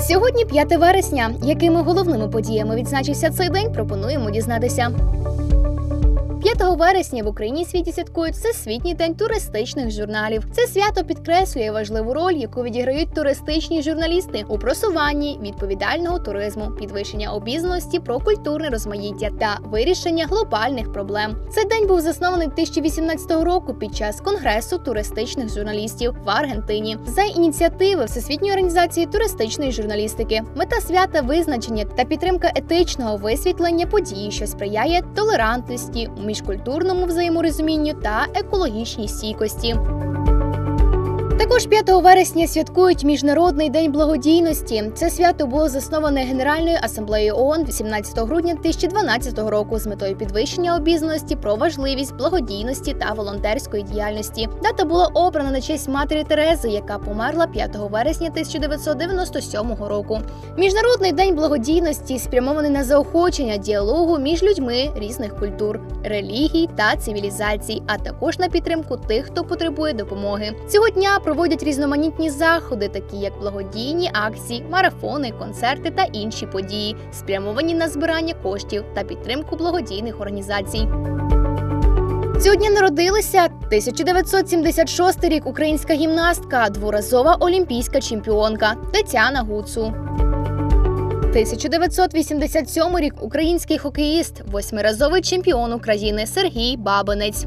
Сьогодні 5 вересня. Якими головними подіями відзначився цей день, пропонуємо дізнатися. 5 вересня в Україні світі святкують Всесвітній день туристичних журналів. Це свято підкреслює важливу роль, яку відіграють туристичні журналісти у просуванні відповідального туризму, підвищення обізнаності про культурне розмаїття та вирішення глобальних проблем. Цей день був заснований 2018 року під час конгресу туристичних журналістів в Аргентині за ініціативи Всесвітньої організації туристичної журналістики. Мета свята визначення та підтримка етичного висвітлення події, що сприяє толерантності, міжкультурному взаєморозумінню та екологічній стійкості. Також 5 вересня святкують Міжнародний день благодійності. Це свято було засноване Генеральною асамблеєю ООН 18 грудня 2012 року з метою підвищення обізнаності про важливість благодійності та волонтерської діяльності. Дата була обрана на честь матері Терези, яка померла 5 вересня 1997 року. Міжнародний день благодійності спрямований на заохочення діалогу між людьми різних культур, релігій та цивілізацій, а також на підтримку тих, хто потребує допомоги. Цього дня проводять різноманітні заходи, такі як благодійні акції, марафони, концерти та інші події, спрямовані на збирання коштів та підтримку благодійних організацій. Цього дня народилася 1976 рік українська гімнастка, дворазова олімпійська чемпіонка Тетяна Гуцу. 1987 рік український хокеїст, восьмиразовий чемпіон України Сергій Бабинець.